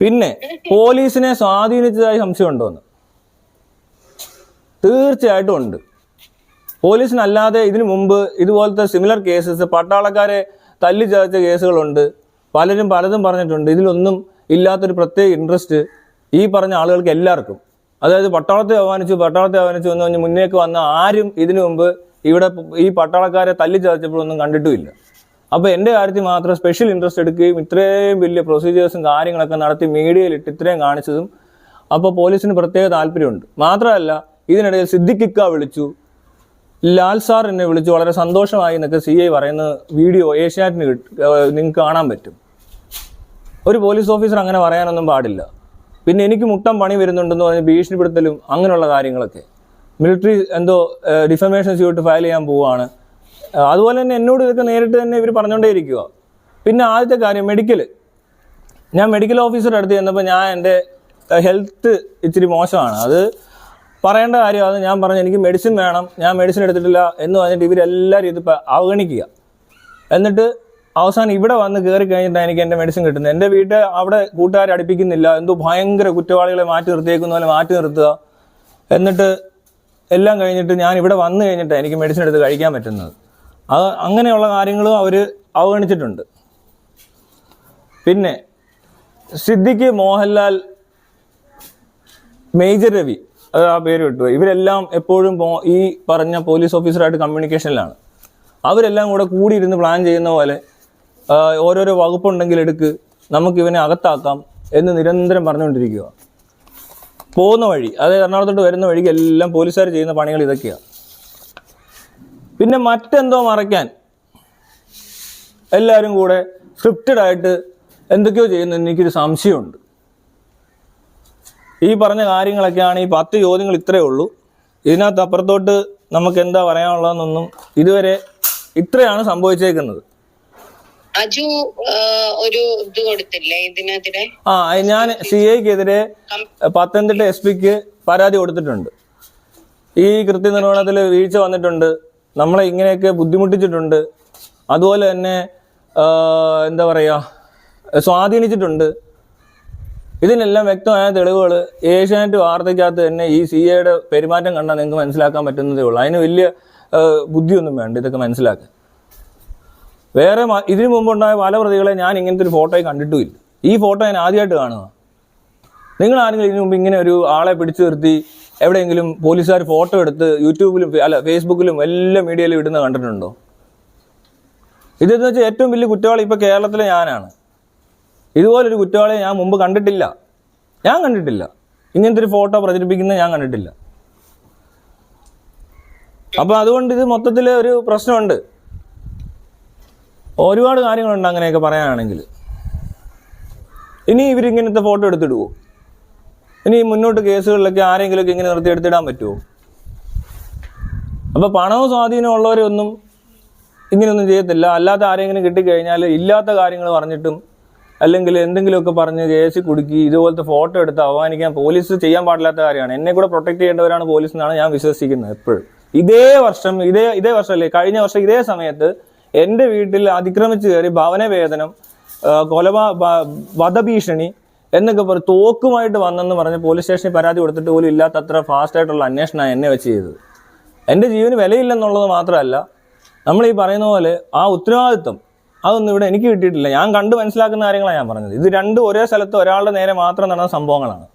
പിന്നെ പോലീസിനെ സ്വാധീനിച്ചതായി സംശയമുണ്ടോ എന്ന് തീർച്ചയായിട്ടും ഉണ്ട്. പോലീസിനല്ലാതെ ഇതിനു മുമ്പ് ഇതുപോലത്തെ സിമിലർ കേസസ് പട്ടാളക്കാരെ തല്ലി ചതച്ച കേസുകളുണ്ട്. പലരും പലതും പറഞ്ഞിട്ടുണ്ട്. ഇതിലൊന്നും ഇല്ലാത്തൊരു പ്രത്യേക ഇൻട്രസ്റ്റ് ഈ പറഞ്ഞ ആളുകൾക്ക് എല്ലാവർക്കും. അതായത് പട്ടാളത്തെ അവമാനിച്ചു പട്ടാളത്തെ അവമാനിച്ചു എന്ന് പറഞ്ഞ് മുന്നേക്ക് വന്ന ആരും ഇതിനു മുമ്പ് ഇവിടെ ഈ പട്ടാളക്കാരെ തല്ലി ചതച്ചപ്പോഴൊന്നും കണ്ടിട്ടുമില്ല. അപ്പോൾ എന്റെ കാര്യത്തിൽ മാത്രം സ്പെഷ്യൽ ഇൻട്രസ്റ്റ് എടുക്കുകയും ഇത്രയും വലിയ പ്രൊസീജിയേഴ്സും കാര്യങ്ങളൊക്കെ നടത്തി മീഡിയയിലിട്ട് ഇത്രയും കാണിച്ചതും അപ്പോൾ പോലീസിന് പ്രത്യേക താല്പര്യമുണ്ട്. മാത്രമല്ല ഇതിനിടയിൽ സിദ്ദിഖിക്ക വിളിച്ചു. ലാൽ സാർ എന്നെ വിളിച്ചു. വളരെ സന്തോഷമായി എന്നൊക്കെ സി ഐ പറയുന്ന വീഡിയോ ഏഷ്യാറ്റിന് നിങ്ങൾക്ക് കാണാൻ പറ്റും. ഒരു പോലീസ് ഓഫീസർ അങ്ങനെ പറയാനൊന്നും പാടില്ല. പിന്നെ എനിക്ക് മുട്ടം പണി വരുന്നുണ്ടെന്ന് പറഞ്ഞ് ഭീഷണിപ്പെടുത്തലും അങ്ങനെയുള്ള കാര്യങ്ങളൊക്കെ. മിലിറ്ററി എന്തോ ഡിഫമേഷൻ സ്യൂട്ട് ഫയൽ ചെയ്യാൻ പോവുകയാണ്. അതുപോലെ തന്നെ എന്നോട് ഇതൊക്കെ നേരിട്ട് തന്നെ ഇവർ പറഞ്ഞുകൊണ്ടേ ഇരിക്കുക പിന്നെ ആദ്യത്തെ കാര്യം മെഡിക്കൽ ഞാൻ മെഡിക്കൽ ഓഫീസറുടെ അടുത്ത് ചെന്നപ്പോൾ ഞാൻ എന്റെ ഹെൽത്ത് ഇച്ചിരി മോശമാണ്. അത് പറയേണ്ട കാര്യമാണ് ഞാൻ പറഞ്ഞു എനിക്ക് മെഡിസിൻ വേണം ഞാൻ മെഡിസിൻ എടുത്തിട്ടില്ല എന്ന് പറഞ്ഞിട്ട് ഇവരെല്ലാവരും ഇതിപ്പോൾ അവഗണിക്കുക. എന്നിട്ട് അവസാനം ഇവിടെ വന്ന് കയറി കഴിഞ്ഞിട്ടാണ് എനിക്ക് എന്റെ മെഡിസിൻ കിട്ടുന്നത്. എന്റെ വീട്ടിൽ അവിടെ കൂട്ടുകാരെ അടുപ്പിക്കുന്നില്ല. എന്തോ ഭയങ്കര കുറ്റവാളികളെ മാറ്റി നിർത്തിയേക്കുന്ന പോലെ മാറ്റി നിർത്തുക. എന്നിട്ട് എല്ലാം കഴിഞ്ഞിട്ട് ഞാൻ ഇവിടെ വന്നു കഴിഞ്ഞിട്ടാണ് എനിക്ക് മെഡിസിൻ എടുത്ത് കഴിക്കാൻ പറ്റുന്നത്. അത് അങ്ങനെയുള്ള കാര്യങ്ങളും അവർ അവഗണിച്ചിട്ടുണ്ട്. പിന്നെ സിദ്ദിഖ് മോഹൻലാൽ മേജർ രവി അത് ആ പേര് വിട്ടു ഇവരെല്ലാം എപ്പോഴും ഈ പറഞ്ഞ പോലീസ് ഓഫീസറായിട്ട് കമ്മ്യൂണിക്കേഷനിലാണ്. അവരെല്ലാം കൂടെ കൂടിയിരുന്ന് പ്ലാൻ ചെയ്യുന്ന പോലെ ഓരോരോ വകുപ്പുണ്ടെങ്കിൽ എടുക്ക് നമുക്ക് ഇവനെ അകത്താക്കാം എന്ന് നിരന്തരം പറഞ്ഞുകൊണ്ടിരിക്കുക പോകുന്ന വഴി അതായത് എറണാകുളത്തോട്ട് വരുന്ന വഴിക്ക് എല്ലാം പോലീസുകാർ ചെയ്യുന്ന പണികൾ ഇതൊക്കെയാണ് പിന്നെ മറ്റെന്തോ മറയ്ക്കാൻ. എല്ലാവരും കൂടെ സ്ക്രിപ്റ്റഡ് ആയിട്ട് എന്തൊക്കെയോ ചെയ്യുന്ന എനിക്കൊരു സംശയമുണ്ട്. ഈ പറഞ്ഞ കാര്യങ്ങളൊക്കെയാണ് ഈ പത്ത് ചോദ്യങ്ങൾ ഇത്രയേ ഉള്ളൂ. ഇതിനകത്ത് അപ്പുറത്തോട്ട് നമുക്ക് എന്താ പറയാനുള്ളതെന്നൊന്നും ഇതുവരെ ഇത്രയാണ് സംഭവിച്ചേക്കുന്നത്. അജു ആ, ഒരു ഇത് കൊടുത്തില്ലേ ഇതിനെതിരെ? ആ ഞാൻ സി ഐക്കെതിരെ പത്തനംതിട്ട എസ് പിക്ക് പരാതി കൊടുത്തിട്ടുണ്ട്. ഈ കൃത്യനിർവഹണത്തിൽ വീഴ്ച വന്നിട്ടുണ്ട്. നമ്മളെ ഇങ്ങനെയൊക്കെ ബുദ്ധിമുട്ടിച്ചിട്ടുണ്ട്. അതുപോലെ തന്നെ എന്താ പറയുക സ്വാധീനിച്ചിട്ടുണ്ട്. ഇതിനെല്ലാം വ്യക്തമായ തെളിവുകൾ ഏഷ്യാനെറ്റ് വാർത്തയ്ക്കകത്ത് തന്നെ ഈ സി എയുടെ പെരുമാറ്റം കണ്ടാൽ നിങ്ങൾക്ക് മനസ്സിലാക്കാൻ പറ്റുന്നതേ ഉള്ളൂ. അതിന് വലിയ ബുദ്ധിയൊന്നും വേണ്ട. ഇതൊക്കെ മനസ്സിലാക്കാൻ വേറെ ഇതിനു മുമ്പുണ്ടായ പല പ്രതികളെ ഞാൻ ഇങ്ങനത്തെ ഒരു ഫോട്ടോയെ കണ്ടിട്ടുമില്ല. ഈ ഫോട്ടോ ഞാൻ ആദ്യമായിട്ട് കാണുക നിങ്ങൾ ആരെങ്കിലും ഇതിനു മുമ്പ് ഇങ്ങനെ ഒരു ആളെ പിടിച്ചു നിർത്തി എവിടെയെങ്കിലും പോലീസുകാർ ഫോട്ടോ എടുത്ത് യൂട്യൂബിലും അല്ല ഫേസ്ബുക്കിലും എല്ലാ മീഡിയയിലും ഇടുന്ന കണ്ടിട്ടുണ്ടോ? ഇതെന്ന് വെച്ചാൽ ഏറ്റവും വലിയ കുറ്റവാളി ഇപ്പോൾ കേരളത്തിലെ ഞാനാണ്. ഇതുപോലൊരു കുറ്റവാളിയെ ഞാൻ മുമ്പ് കണ്ടിട്ടില്ല. ഞാൻ കണ്ടിട്ടില്ല. ഇങ്ങനത്തെ ഒരു ഫോട്ടോ പ്രചരിപ്പിക്കുന്നത് ഞാൻ കണ്ടിട്ടില്ല. അപ്പോൾ അതുകൊണ്ട് ഇത് മൊത്തത്തിൽ ഒരു പ്രശ്നമുണ്ട്. ഒരുപാട് കാര്യങ്ങളുണ്ട് അങ്ങനെയൊക്കെ പറയാനാണെങ്കിൽ. ഇനി ഇവരിങ്ങനത്തെ ഫോട്ടോ എടുത്തിടുവോ? ഇനി മുന്നോട്ട് കേസുകളിലൊക്കെ ആരെങ്കിലുമൊക്കെ ഇങ്ങനെ നിർത്തിയെടുത്തിടാൻ പറ്റുമോ അപ്പോൾ പണവും സ്വാധീനവും ഉള്ളവരെയൊന്നും ഇങ്ങനെയൊന്നും ചെയ്യത്തില്ല. അല്ലാത്ത ആരെങ്കിലും കിട്ടിക്കഴിഞ്ഞാൽ ഇല്ലാത്ത കാര്യങ്ങൾ പറഞ്ഞിട്ടും അല്ലെങ്കിൽ എന്തെങ്കിലുമൊക്കെ പറഞ്ഞ് കേസിൽ കുടുക്കി ഇതുപോലത്തെ ഫോട്ടോ എടുത്ത് അവമാനിക്കാൻ പോലീസ് ചെയ്യാൻ പാടില്ലാത്ത കാര്യമാണ്. എന്നെ കൂടെ പ്രൊട്ടക്ട് ചെയ്യേണ്ടവരാണ് പോലീസ് എന്നാണ് ഞാൻ വിശ്വസിക്കുന്നത് എപ്പോഴും. ഇതേ വർഷം ഇതേ ഇതേ വർഷമല്ലേ കഴിഞ്ഞ വർഷം ഇതേ സമയത്ത് എന്റെ വീട്ടിൽ അതിക്രമിച്ച് കയറി ഭവന വേതനം കൊലപാ വധഭീഷണി എന്നൊക്കെ പറഞ്ഞു തോക്കുമായിട്ട് വന്നെന്ന് പറഞ്ഞ് പോലീസ് സ്റ്റേഷനിൽ പരാതി കൊടുത്തിട്ട് പോലും ഫാസ്റ്റ് ആയിട്ടുള്ള അന്വേഷണമാണ് എന്നെ വെച്ച് ചെയ്തത്. എന്റെ ജീവന് വിലയില്ലെന്നുള്ളത് മാത്രമല്ല നമ്മൾ ഈ പറയുന്ന പോലെ ആ ഉത്തരവാദിത്വം അതൊന്നും ഇവിടെ എനിക്ക് കിട്ടിയിട്ടില്ല. ഞാൻ കണ്ട് മനസ്സിലാക്കുന്ന കാര്യങ്ങളാണ് ഞാൻ പറഞ്ഞത്. ഇത് രണ്ടും ഒരേ സ്ഥലത്ത് ഒരാളുടെ നേരെ മാത്രം നടന്ന സംഭവങ്ങളാണ്.